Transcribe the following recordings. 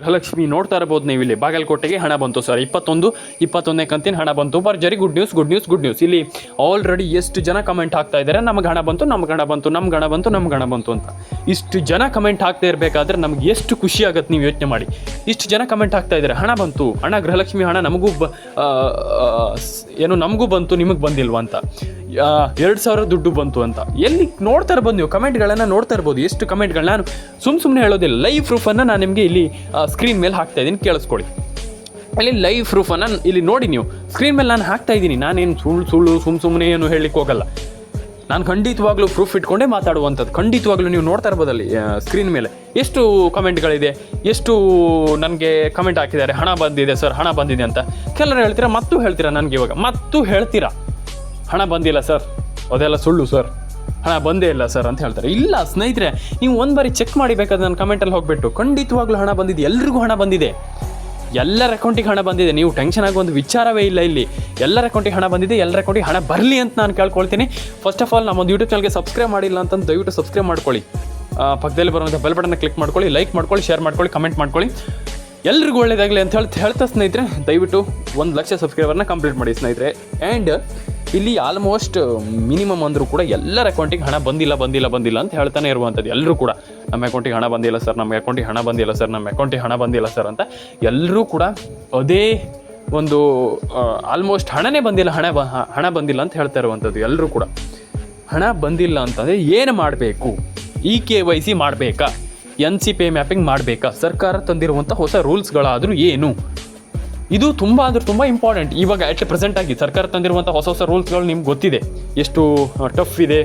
ಗೃಹಲಕ್ಷ್ಮಿ ನೋಡ್ತಾ ಇರಬಹುದು ನೀವು ಇಲ್ಲಿ. ಬಾಗಲಕೋಟೆಗೆ ಹಣ ಬಂತು ಸರ್. ಇಪ್ಪತ್ತೊಂದು, ಇಪ್ಪತ್ತೊಂದನೇ ಕಂತಿನ ಹಣ ಬಂತು. ಭರ್ಜರಿ good news good news good news ಇಲ್ಲಿ ಆಲ್ರೆಡಿ ಎಷ್ಟು ಜನ ಕಮೆಂಟ್ ಹಾಕ್ತಾ ಇದ್ದಾರೆ? ನಮ್ಗೆ ಹಣ ಬಂತು, ನಮ್ಗೆ ಹಣ ಬಂತು, ನಮ್ಗೆ ಹಣ ಬಂತು, ನಮ್ಗೆ ಹಣ ಬಂತು ಅಂತ. ಇಷ್ಟು ಜನ ಕಮೆಂಟ್ ಹಾಕ್ತಾ ಇರಬೇಕಾದ್ರೆ ನಮ್ಗೆ ಎಷ್ಟು ಖುಷಿ ಆಗುತ್ತೆ ನೀವು ಯೋಚನೆ ಮಾಡಿ. ಇಷ್ಟು ಜನ ಕಮೆಂಟ್ ಹಾಕ್ತಾ ಇದ್ದಾರೆ. ಹಣ ಬಂತು. ಹಣ, ಗೃಹಲಕ್ಷ್ಮಿ ಹಣ ನಮಗೂ ಏನು ನಮಗೂ ಬಂತು, ನಿಮಗೆ ಬಂದಿಲ್ವಾ ಅಂತ. ಎರಡು ಸಾವಿರ ದುಡ್ಡು ಬಂತು ಅಂತ. ಎಲ್ಲಿ ನೋಡ್ತಾ ಇರ್ಬೋದು ನೀವು? ಕಮೆಂಟ್ಗಳನ್ನು ನೋಡ್ತಾ ಇರ್ಬೋದು. ಎಷ್ಟು ಕಮೆಂಟ್ಗಳನ್ನ ನಾನು ಸುಮ್ಮ ಸುಮ್ಮನೆ ಹೇಳೋದಿಲ್ಲ. ಲೈವ್ ಪ್ರೂಫನ್ನು ನಾನು ನಿಮಗೆ ಇಲ್ಲಿ ಸ್ಕ್ರೀನ್ ಮೇಲೆ ಹಾಕ್ತಾ ಇದ್ದೀನಿ. ಕೇಳಿಸ್ಕೊಳ್ಳಿ. ಅಲ್ಲಿ ಲೈವ್ ಪ್ರೂಫನ್ನು ಇಲ್ಲಿ ನೋಡಿ ನೀವು. ಸ್ಕ್ರೀನ್ ಮೇಲೆ ನಾನು ಹಾಕ್ತಾ ಇದ್ದೀನಿ. ನಾನೇನು ಸುಳ್ಳು ಸುಳ್ಳು ಸುಮ್ಮ ಸುಮ್ಮನೆ ಏನು ಹೇಳಲಿಕ್ಕೆ ಹೋಗಲ್ಲ. ನಾನು ಖಂಡಿತವಾಗ್ಲೂ ಪ್ರೂಫ್ ಇಟ್ಕೊಂಡೇ ಮಾತಾಡುವಂಥದ್ದು. ಖಂಡಿತವಾಗ್ಲೂ ನೀವು ನೋಡ್ತಾ ಇರ್ಬೋದಲ್ಲಿ ಸ್ಕ್ರೀನ್ ಮೇಲೆ. ಎಷ್ಟು ಕಮೆಂಟ್ಗಳಿದೆ? ಎಷ್ಟು ನನಗೆ ಕಮೆಂಟ್ ಹಾಕಿದ್ದಾರೆ? ಹಣ ಬಂದಿದೆ ಸರ್, ಹಣ ಬಂದಿದೆ ಅಂತ. ಕೆಲವರು ಹೇಳ್ತೀರಾ? ಮತ್ತೂ ಹೇಳ್ತೀರಾ ನನಗೆ ಇವಾಗ? ಮತ್ತೂ ಹೇಳ್ತೀರಾ? ಹಣ ಬಂದಿಲ್ಲ ಸರ್. ಅದೆಲ್ಲ ಸುಳ್ಳು ಸರ್. ಹಣ ಬಂದೇ ಇಲ್ಲ ಸರ್ ಅಂತ ಹೇಳ್ತಾರೆ. ಇಲ್ಲ ಸ್ನೇಹಿತರೆ, ನೀವು ಒಂದು ಬಾರಿ ಚೆಕ್ ಮಾಡಿ ಬೇಕಾದ್ರೆ ನನ್ನ ಕಮೆಂಟಲ್ಲಿ ಹೋಗ್ಬಿಟ್ಟು, ಖಂಡಿತವಾಗ್ಲೂ ಹಣ ಬಂದಿದೆ. ಎಲ್ರಿಗೂ ಹಣ ಬಂದಿದೆ. ಎಲ್ಲರ ಅಕೌಂಟಿಗೆ ಹಣ ಬಂದಿದೆ. ನೀವು ಟೆನ್ಷನ್ ಆಗೋ ಒಂದು ವಿಚಾರವೇ ಇಲ್ಲ ಇಲ್ಲಿ. ಎಲ್ಲರ ಅಕೌಂಟಿಗೆ ಹಣ ಬಂದಿದೆ, ಎಲ್ಲರ ಅಕೌಂಟಿಗೆ ಹಣ ಬರಲಿ ಅಂತ ನಾನು ಕೇಳ್ಕೊಳ್ತೀನಿ. ಫಸ್ಟ್ ಆಫ್ ಆಲ್ ನಮ್ಮೊಂದು ಯೂಟ್ಯೂಬ್ ಚಾನಲ್ಗೆ ಸಬ್ಸ್ಕ್ರೈಬ್ ಮಾಡಿಲ್ಲ ಅಂತಂದು ದಯವಿಟ್ಟು ಸಬ್ಸ್ಕ್ರೈಬ್ ಮಾಡ್ಕೊಳ್ಳಿ. ಪಕ್ಕದಲ್ಲಿ ಬರುವಂಥ ಬೆಲ್ ಬಟನ್ನ ಕ್ಲಿಕ್ ಮಾಡ್ಕೊಳ್ಳಿ ಲೈಕ್ ಮಾಡ್ಕೊಳ್ಳಿ ಶೇರ್ ಮಾಡ್ಕೊಳ್ಳಿ ಕಮೆಂಟ್ ಮಾಡ್ಕೊಳ್ಳಿ. ಎಲ್ರಿಗೂ ಒಳ್ಳೇದಾಗಲಿ ಅಂತ ಹೇಳಿ ಹೇಳ್ತಾ ಸ್ನೇಹಿತರೆ, ದಯವಿಟ್ಟು ಒಂದು ಲಕ್ಷ ಸಬ್ಸ್ಕ್ರೈಬರ್ನ ಕಂಪ್ಲೀಟ್ ಮಾಡಿ ಸ್ನೇಹಿತರೆ. ಆ್ಯಂಡ್ ಇಲ್ಲಿ ಆಲ್ಮೋಸ್ಟ್ ಮಿನಿಮಮ್ ಅಂದರೂ ಕೂಡ ಎಲ್ಲರ ಅಕೌಂಟಿಗೆ ಹಣ ಬಂದಿಲ್ಲ ಬಂದಿಲ್ಲ ಬಂದಿಲ್ಲ ಅಂತ ಹೇಳ್ತಾನೆ ಇರುವಂಥದ್ದು. ಎಲ್ಲರೂ ಕೂಡ ನಮ್ಮ ಅಕೌಂಟಿಗೆ ಹಣ ಬಂದಿಲ್ಲ ಸರ್ ನಮ್ಮ ಅಕೌಂಟಿಗೆ ಹಣ ಬಂದಿಲ್ಲ ಸರ್ ನಮ್ಮ ಅಕೌಂಟಿಗೆ ಹಣ ಬಂದಿಲ್ಲ ಸರ್ ಅಂತ ಎಲ್ಲರೂ ಕೂಡ ಅದೇ ಒಂದು ಆಲ್ಮೋಸ್ಟ್ ಹಣನೇ ಬಂದಿಲ್ಲ, ಹಣ ಬ ಹಣ ಬಂದಿಲ್ಲ ಅಂತ ಹೇಳ್ತಾ ಇರುವಂಥದ್ದು ಎಲ್ಲರೂ ಕೂಡ. ಹಣ ಬಂದಿಲ್ಲ ಅಂತಂದರೆ ಏನು ಮಾಡಬೇಕು? ಇ ಕೆ ವೈ ಸಿ ಮಾಡಬೇಕಾ? ಎನ್ ಸಿ ಪೇ ಮ್ಯಾಪಿಂಗ್ ಮಾಡಬೇಕಾ? ಸರ್ಕಾರ ತಂದಿರುವಂಥ ಹೊಸ ರೂಲ್ಸ್ಗಳಾದರೂ ಏನು? ಇದು ತುಂಬ ಅಂದ್ರೆ ತುಂಬ ಇಂಪಾರ್ಟೆಂಟ್ ಇವಾಗ ಅಟ್ ಪ್ರೆಸೆಂಟ್ ಆಗಿ ಸರ್ಕಾರ ತಂದಿರುವಂಥ ಹೊಸ ಹೊಸ ರೂಲ್ಸ್ಗಳು ನಿಮ್ಗೆ ಗೊತ್ತಿದೆ. ಎಷ್ಟು ಟಫ್ ಇದೆ.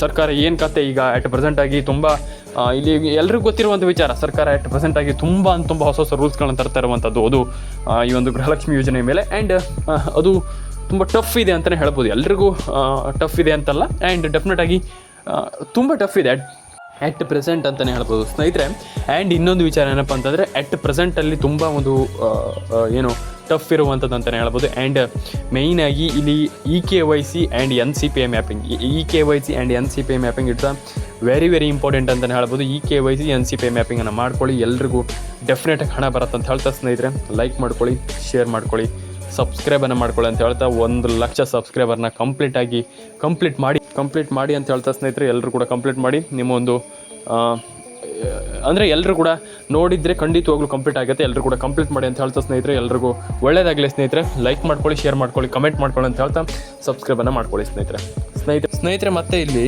ಸರ್ಕಾರ ಏನು ಕತೆ ಈಗ ಅಟ್ ಪ್ರೆಸೆಂಟ್ ಆಗಿ ತುಂಬ ಇಲ್ಲಿ ಎಲ್ರಿಗೂ ಗೊತ್ತಿರುವಂಥ ವಿಚಾರ. ಸರ್ಕಾರ ಅಟ್ ಪ್ರೆಸೆಂಟ್ ಆಗಿ ತುಂಬ ತುಂಬ ಹೊಸ ಹೊಸ ರೂಲ್ಸ್ಗಳನ್ನು ತರ್ತಾ ಇರುವಂಥದ್ದು ಅದು ಈ ಒಂದು ಗೃಹಲಕ್ಷ್ಮಿ ಯೋಜನೆ ಮೇಲೆ ಆ್ಯಂಡ್ ಅದು ತುಂಬ ಟಫ್ ಇದೆ ಅಂತಲೇ ಹೇಳ್ಬೋದು. ಎಲ್ರಿಗೂ ಟಫ್ ಇದೆ ಅಂತಲ್ಲ. ಆ್ಯಂಡ್ ಡೆಫಿನೆಟ್ ಆಗಿ ತುಂಬ ಟಫ್ ಇದೆ. ಅಟ್ ಪ್ರೆಸೆಂಟ್ ಅಂತಲೇ ಹೇಳ್ಬೋದು. ಸ್ನೇಹಿತರೆ ಆ್ಯಂಡ್ ಇನ್ನೊಂದು ವಿಚಾರ ಏನಪ್ಪ ಅಂತಂದರೆ ಅಟ್ ಪ್ರೆಸೆಂಟಲ್ಲಿ ತುಂಬ ಒಂದು ಏನು ಟಫ್ ಇರುವಂಥದ್ದು ಅಂತಲೇ ಹೇಳ್ಬೋದು. ಆ್ಯಂಡ್ ಮೇಯ್ನಾಗಿ ಇಲ್ಲಿ E K Y C and N C P A mapping E K Y C and N C P A mapping it's very very important ಅಂತಲೇ ಹೇಳ್ಬೋದು. E K Y C N C P A ಮ್ಯಾಪಿಂಗನ್ನು ಮಾಡ್ಕೊಳ್ಳಿ. ಎಲ್ರಿಗೂ ಡೆಫಿನೆಟಾಗಿ ಹಣ ಬರುತ್ತೆ ಅಂತ ಹೇಳ್ತಾ ಸ್ನೇಹಿತರೆ like ಮಾಡ್ಕೊಳ್ಳಿ ಶೇರ್ ಮಾಡ್ಕೊಳ್ಳಿ. ಸಬ್ಸ್ಕ್ರೈಬನ್ನು ಮಾಡ್ಕೊಳ್ಳಿ ಅಂತ ಹೇಳ್ತಾ ಒಂದು ಲಕ್ಷ ಸಬ್ಸ್ಕ್ರೈಬರ್ನ ಕಂಪ್ಲೀಟಾಗಿ ಕಂಪ್ಲೀಟ್ ಮಾಡಿ ಕಂಪ್ಲೀಟ್ ಮಾಡಿ ಅಂತ ಹೇಳ್ತಾ ಸ್ನೇಹಿತರೆ ಎಲ್ಲರೂ ಕೂಡ ಕಂಪ್ಲೀಟ್ ಮಾಡಿ. ನಿಮ್ಮ ಒಂದು ಆ, ಅಂದರೆ ಎಲ್ಲರೂ ಕೂಡ ನೋಡಿದರೆ ಖಂಡಿತವಾಗ್ಲೂ ಕಂಪ್ಲೀಟ್ ಆಗುತ್ತೆ. ಎಲ್ಲರೂ ಕೂಡ ಕಂಪ್ಲೀಟ್ ಮಾಡಿ ಅಂತ ಹೇಳ್ತಾ ಸ್ನೇಹಿತರೆ ಎಲ್ರಿಗೂ ಒಳ್ಳೇದಾಗಲಿ ಸ್ನೇಹಿತರೆ. ಲೈಕ್ ಮಾಡ್ಕೊಳ್ಳಿ ಶೇರ್ ಮಾಡ್ಕೊಳ್ಳಿ ಕಮೆಂಟ್ ಮಾಡ್ಕೊಳ್ಳಿ ಅಂತ ಹೇಳ್ತಾ ಸಬ್ಸ್ಕ್ರೈಬನ್ನು ಮಾಡ್ಕೊಳ್ಳಿ ಸ್ನೇಹಿತರೆ. ಸ್ನೇಹಿತರೆ ಸ್ನೇಹಿತರೆ, ಮತ್ತೆ ಇಲ್ಲಿ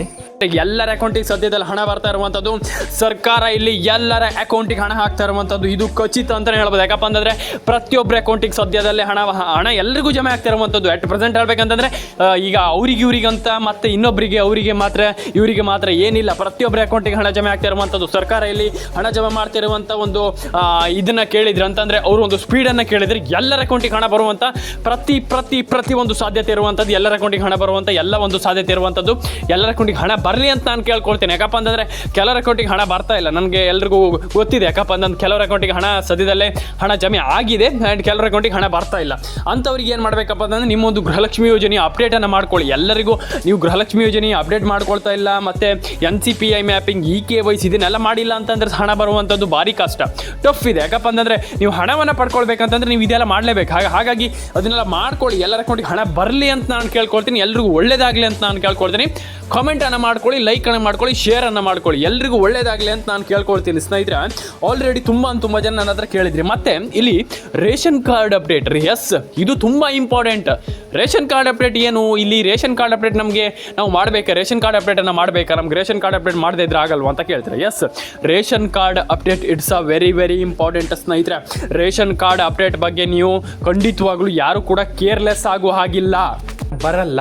ಎಲ್ಲರ ಅಕೌಂಟಿಗೆ ಸದ್ಯದಲ್ಲಿ ಹಣ ಬರ್ತಾ ಇರುವಂಥದ್ದು ಸರ್ಕಾರ ಇಲ್ಲಿ ಎಲ್ಲರ ಅಕೌಂಟಿಗೆ ಹಣ ಹಾಕ್ತಾ ಇರುವಂಥದ್ದು ಇದು ಖಚಿತ ಅಂತಲೇ ಹೇಳ್ಬೋದು. ಯಾಕಪ್ಪ ಅಂತಂದರೆ ಪ್ರತಿಯೊಬ್ಬರ ಅಕೌಂಟಿಗೆ ಸದ್ಯದಲ್ಲೇ ಹಣ ಹಣ ಎಲ್ರಿಗೂ ಜಮೆ ಆಗ್ತಾ ಇರುವಂಥದ್ದು ಅಟ್ ಪ್ರೆಸೆಂಟ್ ಹೇಳ್ಬೇಕಂತಂದರೆ ಈಗ ಅವ್ರಿಗೆ ಇವ್ರಿಗಂತ ಮತ್ತೆ ಇನ್ನೊಬ್ಬರಿಗೆ ಅವರಿಗೆ ಮಾತ್ರ, ಇವರಿಗೆ ಮಾತ್ರ ಏನಿಲ್ಲ. ಪ್ರತಿಯೊಬ್ಬರ ಅಕೌಂಟಿಗೆ ಹಣ ಜಮೆ ಆಗ್ತಾ ಇರುವಂಥದ್ದು ಸರ್ಕಾರ ಇಲ್ಲಿ ಹಣ ಜಮೆ ಮಾಡ್ತಿರುವಂಥ ಒಂದು ಇದನ್ನ ಕೇಳಿದ್ರೆ ಅಂತಂದರೆ, ಅವರು ಒಂದು ಸ್ಪೀಡನ್ನು ಕೇಳಿದ್ರೆ ಎಲ್ಲರ ಅಕೌಂಟಿಗೆ ಹಣ ಬರುವಂಥ ಪ್ರತಿ ಪ್ರತಿ ಪ್ರತಿ ಒಂದು ಸಾಧ್ಯತೆ ಇರುವಂಥದ್ದು ಎಲ್ಲರ ಅಕೌಂಟಿಗೆ ಹಣ ಬರುವಂಥ ಎಲ್ಲ ಒಂದು ಸಾಧ್ಯತೆ ಇರುವಂಥದ್ದು ಎಲ್ಲರ ಅಕೌಂಟಿಗೆ ಹಣ ಬರಲಿ ಅಂತ ನಾನು ಕೇಳ್ಕೊಳ್ತೀನಿ. ಯಾಕಪ್ಪ ಅಂತಂದರೆ ಕೆಲವರ ಅಕೌಂಟಿಗೆ ಹಣ ಬರ್ತಾ ಇಲ್ಲ. ನನಗೆ ಎಲ್ರಿಗೂ ಗೊತ್ತಿದೆ. ಯಾಕಪ್ಪ ಅಂತಂದ್ರೆ ಕೆಲವರ ಅಕೌಂಟಿಗೆ ಹಣ ಸದ್ಯದಲ್ಲೇ ಹಣ ಜಮೆ ಆಗಿದೆ ಆ್ಯಂಡ್ ಕೆಲವರ ಅಕೌಂಟಿಗೆ ಹಣ ಬರ್ತಾ ಇಲ್ಲ. ಅಂಥವ್ರಿಗೆ ಏನು ಮಾಡಬೇಕಪ್ಪ ಅಂತಂದ್ರೆ ನಿಮ್ಮೊಂದು ಗೃಹಲಕ್ಷ್ಮಿ ಯೋಜನೆ ಅಪ್ಡೇಟನ್ನು ಮಾಡ್ಕೊಳ್ಳಿ. ಎಲ್ಲರಿಗೂ ನೀವು ಗೃಹಲಕ್ಷ್ಮಿ ಯೋಜನೆ ಅಪ್ಡೇಟ್ ಮಾಡ್ಕೊಳ್ತಾ ಇಲ್ಲ, ಮತ್ತು N C P I mapping E K Y C ಇದನ್ನೆಲ್ಲ ಮಾಡಿಲ್ಲ ಅಂತಂದ್ರೆ ಹಣ ಬರುವಂಥದ್ದು ಭಾರಿ ಕಷ್ಟ. ಟಫ್ ಇದೆ. ಯಾಕಪ್ಪ ಅಂತಂದರೆ ನೀವು ಹಣವನ್ನು ಪಡ್ಕೊಳ್ಬೇಕಂತಂದ್ರೆ ನೀವು ಇದೆಲ್ಲ ಮಾಡಲೇಬೇಕು. ಹಾಗೆ ಹಾಗಾಗಿ ಅದನ್ನೆಲ್ಲ ಮಾಡ್ಕೊಳ್ಳಿ. ಎಲ್ಲರ ಅಕೌಂಟಿಗೆ ಹಣ ಬರಲಿ ಅಂತ ನಾನು ಕೇಳ್ಕೊಳ್ತೀನಿ. ಎಲ್ರಿಗೂ ಒಳ್ಳೇದಾಗಲಿ ಅಂತ ನಾನು ಕೇಳ್ಕೊಳ್ತೀನಿ. ಕಾಮೆಂಟನ್ನು ಮಾಡ್ಕೊಳ್ಳಿ ಲೈಕ್ ಅನ್ನ ಮಾಡ್ಕೊಳ್ಳಿ ಶೇರ್ ಅನ್ನ ಮಾಡ್ಕೊಳ್ಳಿ. ಎಲ್ರಿಗೂ ಒಳ್ಳೇದಾಗಲಿ ಅಂತ ನಾನು ಕೇಳ್ಕೊಳ್ತೀನಿ ಸ್ನೇಹಿತರೆ. ಆಲ್ರೆಡಿ ತುಂಬ ತುಂಬ ಜನ ನನ್ನ ಹತ್ರ ಕೇಳಿದ್ರಿ. ಮತ್ತೆ ಇಲ್ಲಿ ರೇಷನ್ ಕಾರ್ಡ್ ಅಪ್ಡೇಟ್ ರೀ. ಎಸ್ ಇದು ತುಂಬ ಇಂಪಾರ್ಟೆಂಟ್ ರೇಷನ್ ಕಾರ್ಡ್ ಅಪ್ಡೇಟ್ ಏನು? ಇಲ್ಲಿ ರೇಷನ್ ಕಾರ್ಡ್ ಅಪ್ಡೇಟ್ ನಮಗೆ ನಾವು ಮಾಡಬೇಕಾ? ರೇಷನ್ ಕಾರ್ಡ್ ಅಪ್ಡೇಟ್ ಅನ್ನ ಮಾಡಬೇಕಾ? ನಮ್ಗೆ ರೇಷನ್ ಕಾರ್ಡ್ ಅಪ್ಡೇಟ್ ಮಾಡದೇ ಇದ್ರೆ ಆಗಲ್ವಾ ಅಂತ ಕೇಳ್ತಾರೆ? Yes ration card update it's a very very important ಸ್ನೇಹಿತರೆ. ರೇಷನ್ ಕಾರ್ಡ್ ಅಪ್ಡೇಟ್ ಬಗ್ಗೆ ನೀವು ಖಂಡಿತವಾಗ್ಲೂ ಯಾರು ಕೂಡ ಕೇರ್ಲೆಸ್ ಆಗೋ ಹಾಗಿಲ್ಲ. ಬರಲ್ಲ.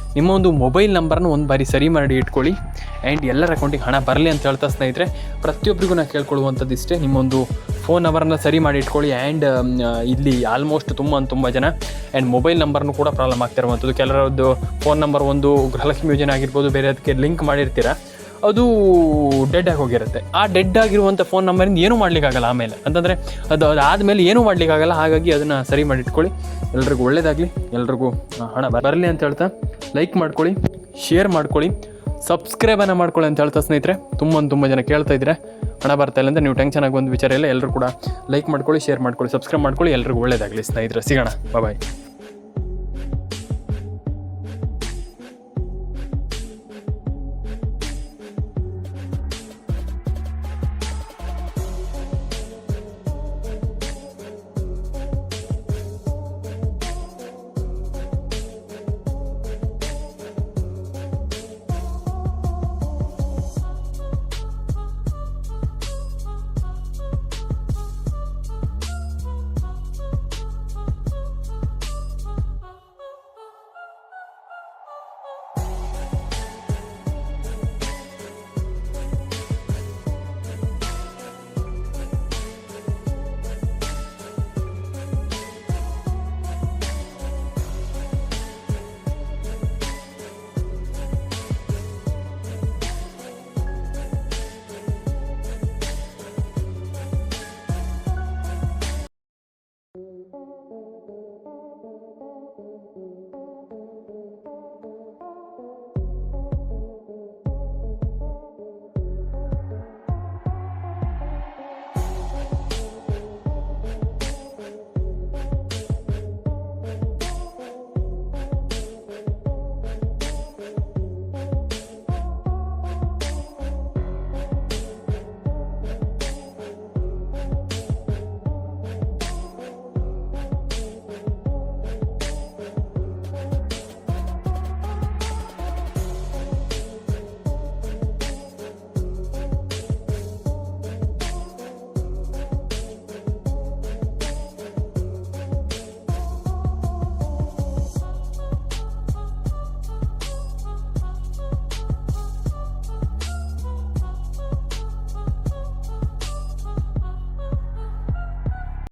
ನಿಮ್ಮ ಒಂದು ಮೊಬೈಲ್ ನಂಬರ್ನ ಒಂದು ಬಾರಿ ಸರಿ ಮಾಡಿ ಇಟ್ಕೊಳ್ಳಿ. ಆ್ಯಂಡ್ ಎಲ್ಲರ ಅಕೌಂಟಿಗೆ ಹಣ ಬರಲಿ ಅಂತ ಹೇಳ್ತಾ ಸ್ನೇಹಿತರೆ ಪ್ರತಿಯೊಬ್ಬರಿಗೂ ನಾನು ಕೇಳ್ಕೊಳ್ಳುವಂಥದ್ದು ಇಷ್ಟೇ, ನಿಮ್ಮೊಂದು ಫೋನ್ ನಂಬರನ್ನ ಸರಿ ಮಾಡಿ ಇಟ್ಕೊಳ್ಳಿ. ಆ್ಯಂಡ್ ಇಲ್ಲಿ ಆಲ್ಮೋಸ್ಟ್ ತುಂಬ ತುಂಬ ಜನ ಆ್ಯಂಡ್ ಮೊಬೈಲ್ ನಂಬರ್ನು ಕೂಡ ಪ್ರಾಬ್ಲಮ್ ಆಗ್ತಿರುವಂಥದ್ದು ಕೆಲವರದ್ದು ಫೋನ್ ನಂಬರ್ ಒಂದು ಗೃಹಲಕ್ಷ್ಮಿ ಯೋಜನೆ ಆಗಿರ್ಬೋದು, ಬೇರೆ ಅದಕ್ಕೆ ಲಿಂಕ್ ಮಾಡಿರ್ತೀರ, ಅದು ಡೆಡ್ ಆಗಿ ಹೋಗಿರುತ್ತೆ. ಆ ಡೆಡ್ ಆಗಿರುವಂಥ ಫೋನ್ ನಂಬರಿಂದ ಏನೂ ಮಾಡಲಿಕ್ಕಾಗಲ್ಲ ಆಮೇಲೆ. ಅಂತಂದರೆ ಅದು ಅದಾದಮೇಲೆ ಏನೂ ಮಾಡಲಿಕ್ಕಾಗಲ್ಲ, ಹಾಗಾಗಿ ಅದನ್ನು ಸರಿ ಮಾಡಿ ಇಟ್ಕೊಳ್ಳಿ. ಎಲ್ರಿಗೂ ಒಳ್ಳೆಯದಾಗಲಿ ಎಲ್ರಿಗೂ ಹಣ ಬರಲಿ ಅಂತ ಹೇಳ್ತಾ ಲೈಕ್ ಮಾಡ್ಕೊಳ್ಳಿ ಶೇರ್ ಮಾಡ್ಕೊಳ್ಳಿ ಸಬ್ಸ್ಕ್ರೈಬನ್ನು ಮಾಡ್ಕೊಳ್ಳಿ ಅಂತ ಹೇಳ್ತಾ ಸ್ನೇಹಿತರೆ ತುಂಬ ತುಂಬ ಜನ ಕೇಳ್ತಾ ಇದ್ರೆ ಹಣ ಬರ್ತಾ ಇಲ್ಲ ಅಂದರೆ ನೀವು ಟೆನ್ಷನ್ ಆಗಿ ಒಂದು ವಿಚಾರ ಇಲ್ಲ ಎಲ್ಲರೂ ಕೂಡ ಲೈಕ್ ಮಾಡ್ಕೊಳ್ಳಿ ಶೇರ್ ಮಾಡ್ಕೊಳ್ಳಿ ಸಬ್ಸ್ಕ್ರೈಬ್ ಮಾಡ್ಕೊಳ್ಳಿ, ಎಲ್ರಿಗೂ ಒಳ್ಳೇದಾಗಲಿ ಸ್ನೇಹಿತರೆ. ಸಿಗೋಣ ಬಾಯ್